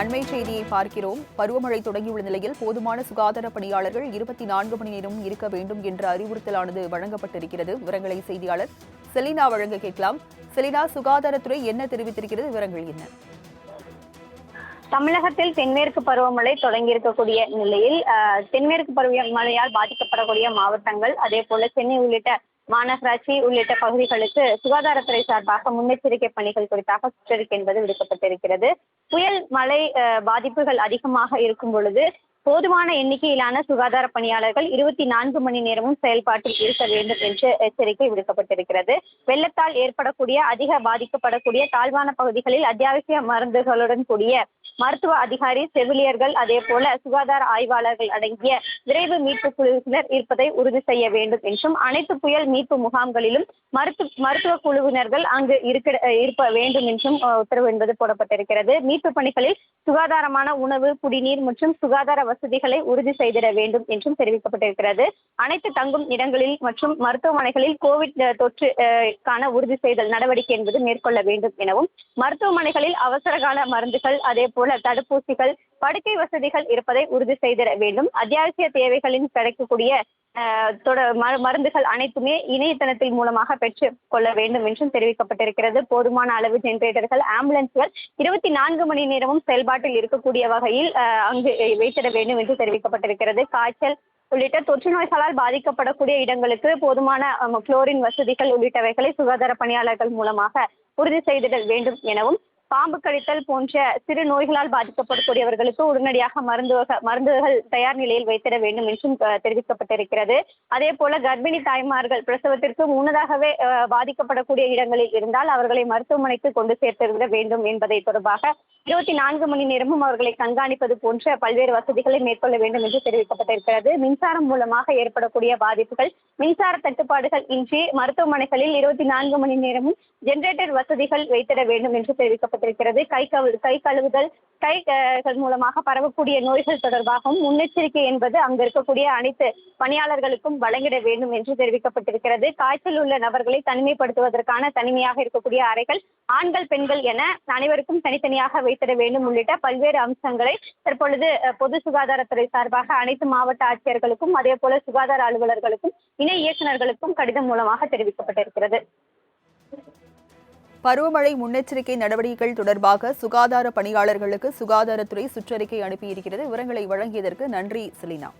அண்மை செய்தியை பார்க்கிறோம். பருவமழை தொடங்கியுள்ள நிலையில் போதுமான சுகாதார பணியாளர்கள் இருபத்தி நான்கு மணி நேரம் இருக்க வேண்டும் என்ற அறிவுறுத்தலானது வழங்கப்பட்டிருக்கிறது. விவரங்களை செய்தியாளர் செலினா வழங்க கேட்கலாம். செலினா சுகாதாரத்துறை என்ன தெரிவித்திருக்கிறது? விவரங்கள் என்ன? தமிழகத்தில் தென்மேற்கு பருவமழை தொடங்கி இருக்கக்கூடிய நிலையில் தென்மேற்கு பருவமழையால் பாதிக்கப்படக்கூடிய மாவட்டங்கள் அதே போல சென்னை உள்ளிட்ட மாநகராட்சி உள்ளிட்ட பகுதிகளுக்கு சுகாதாரத்துறை சார்பாக முன்னெச்சரிக்கை பணிகள் குறித்தாக சுற்றறிக்கை என்பது விடுக்கப்பட்டிருக்கிறது. புயல் மழை பாதிப்புகள் அதிகமாக இருக்கும் பொழுது போதுமான எண்ணிக்கையிலான சுகாதார பணியாளர்கள் இருபத்தி நான்கு மணி நேரமும் செயல்பாட்டில் இருக்க வேண்டும் என்று எச்சரிக்கை விடுக்கப்பட்டிருக்கிறது. வெள்ளத்தால் ஏற்படக்கூடிய அதிக பாதிக்கப்படக்கூடிய தாழ்வான பகுதிகளில் அத்தியாவசிய மருந்துகளுடன் கூடிய மருத்துவ அதிகாரி செவிலியர்கள் அதே போல சுகாதார ஆய்வாளர்கள் அடங்கிய விரைவு மீட்பு குழுவினர் இருப்பதை உறுதி செய்ய வேண்டும் என்றும் அனைத்து புயல் மீட்பு முகாம்களிலும் மருத்துவ மருத்துவ குழுவினர்கள் அங்கு இருக்க இருப்ப வேண்டும் என்றும் உத்தரவு என்பது போடப்பட்டிருக்கிறது. மீட்பு பணிகளில் சுகாதாரமான உணவு குடிநீர் மற்றும் சுகாதார வசதிகளை உறுதி செய்திட வேண்டும் என்றும் தெரிவிக்கப்பட்டிருக்கிறது. அனைத்து தங்கும் இடங்களில் மற்றும் மருத்துவமனைகளில் கோவிட் தொற்று அஹ், கான உறுதி செய்தல் நடவடிக்கை என்பது மேற்கொள்ள வேண்டும் எனவும் மருத்துவமனைகளில் அவசரகால மருந்துகள் அதே போல போல தடுப்பூசிகள் படுக்கை வசதிகள் இருப்பதை உறுதி செய்திட வேண்டும். அத்தியாவசிய தேவைகளின் கிடைக்கக்கூடிய மருந்துகள் அனைத்துமே இணையதளத்தில் மூலமாக பெற்று கொள்ள வேண்டும் என்றும் தெரிவிக்கப்பட்டிருக்கிறது. போதுமான அளவு ஜெனரேட்டர்கள் ஆம்புலன்ஸ்கள் இருபத்தி நான்கு மணி நேரமும் செயல்பாட்டில் இருக்கக்கூடிய வகையில் அங்கு வைத்திட வேண்டும் என்று தெரிவிக்கப்பட்டிருக்கிறது. காய்ச்சல் உள்ளிட்ட தொற்று நோய்களால் பாதிக்கப்படக்கூடிய இடங்களுக்கு போதுமான குளோரின் வசதிகள் உள்ளிட்டவைகளை சுகாதார பணியாளர்கள் மூலமாக உறுதி செய்திட வேண்டும் எனவும் பாம்பு கடித்தல் போன்ற சிறு நோய்களால் பாதிக்கப்படக்கூடியவர்களுக்கு உடனடியாக மருந்து வக- மருந்துகள் தயார் நிலையில் வைத்திட வேண்டும் என்றும் தெரிவிக்கப்பட்டிருக்கிறது. அதே போல கர்ப்பிணி தாய்மார்கள் பிரசவத்திற்கு முன்னதாகவே பாதிக்கப்படக்கூடிய இடங்களில் இருந்தால் அவர்களை மருத்துவமனைக்கு கொண்டு சேர்த்திட வேண்டும் என்பதை தொடர்பாக இருபத்தி நான்கு மணி நேரமும் அவர்களை கண்காணிப்பது போன்ற பல்வேறு வசதிகளை மேற்கொள்ள வேண்டும் என்று தெரிவிக்கப்பட்டிருக்கிறது. மின்சாரம் மூலமாக ஏற்படக்கூடிய பாதிப்புகள் மின்சார தட்டுப்பாடுகள் இன்றி மருத்துவமனைகளில் இருபத்தி நான்கு மணி நேரமும் ஜெனரேட்டர் வசதிகள் வைத்திட வேண்டும் என்று தெரிவிக்கப்பட்டிருக்கிறது. கை கவு கை கழுவுதல் கை மூலமாக பரவக்கூடிய நோய்கள் தொடர்பாகவும் முன்னெச்சரிக்கை என்பது அங்கு இருக்கக்கூடிய அனைத்து பணியாளர்களுக்கும் வழங்கிட வேண்டும் என்று தெரிவிக்கப்பட்டிருக்கிறது. காய்ச்சல் உள்ள நபர்களை தனிமைப்படுத்துவதற்கான தனிமையாக இருக்கக்கூடிய அறைகள் ஆண்கள் பெண்கள் என அனைவருக்கும் தனித்தனியாக வைத்திட வேண்டும் உள்ளிட்ட பல்வேறு அம்சங்களை தற்பொழுது பொது சுகாதாரத்துறை சார்பாக அனைத்து மாவட்ட ஆட்சியர்களுக்கும் அதே போல சுகாதார அலுவலர்களுக்கும் இணை இயக்குநர்களுக்கும் கடிதம் மூலமாக தெரிவிக்கப்பட்டிருக்கிறது. பருவமழை முன்னெச்சரிக்கை நடவடிக்கைகள் தொடர்பாக சுகாதார பணியாளர்களுக்கு சுகாதாரத்துறை சுற்றறிக்கை அனுப்பியிருக்கிறது. விவரங்களை வழங்கியதற்கு நன்றி செலினா.